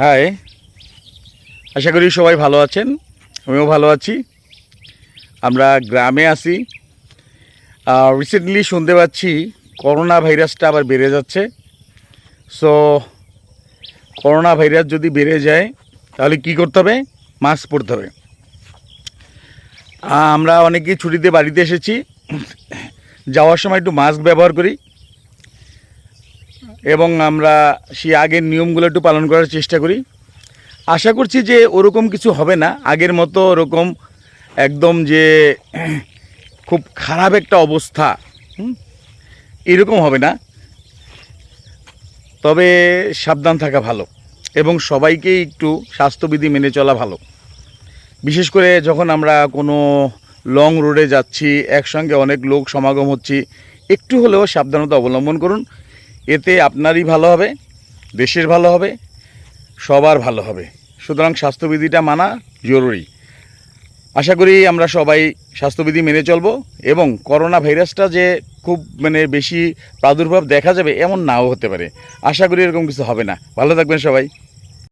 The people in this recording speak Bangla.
হাই। আশা করি সবাই ভালো আছেন, আমিও ভালো আছি। আমরা গ্রামে আছি। রিসেন্টলি শুনতে পাচ্ছি করোনা ভাইরাসটা আবার বেড়ে যাচ্ছে। সো করোনা ভাইরাস যদি বেড়ে যায়, তাহলে কি করতে হবে? মাস্ক পরতে হবে। আমরা অনেকেই ছুটিতে বাড়িতে এসেছি। যাওয়ার সময় একটু মাস্ক ব্যবহার করি। এবং আমরা সেই আগের নিয়মগুলো একটু পালন করার চেষ্টা করি। আশা করছি যে ওরকম কিছু হবে না। আগের মতো ওরকম একদম যে খুব খারাপ একটা অবস্থা এরকম হবে না। তবে সাবধান থাকা ভালো এবং সবাইকেই একটু স্বাস্থ্যবিধি মেনে চলা ভালো। বিশেষ করে যখন আমরা কোনো লং রোডে যাচ্ছি, একসঙ্গে অনেক লোক সমাগম হচ্ছি, একটু হলেও সাবধানতা অবলম্বন করুন। এতে আপনারই ভালো হবে, দেশের ভালো হবে, সবার ভালো হবে। সুতরাং স্বাস্থ্যবিধিটা মানা জরুরি। আশা করি আমরা সবাই স্বাস্থ্যবিধি মেনে চলব এবং করোনা ভাইরাসটা যে খুব মানে বেশি প্রাদুর্ভাব দেখা যাবে এমন নাও হতে পারে। আশা করি এরকম কিছু হবে না। ভালো থাকবেন সবাই।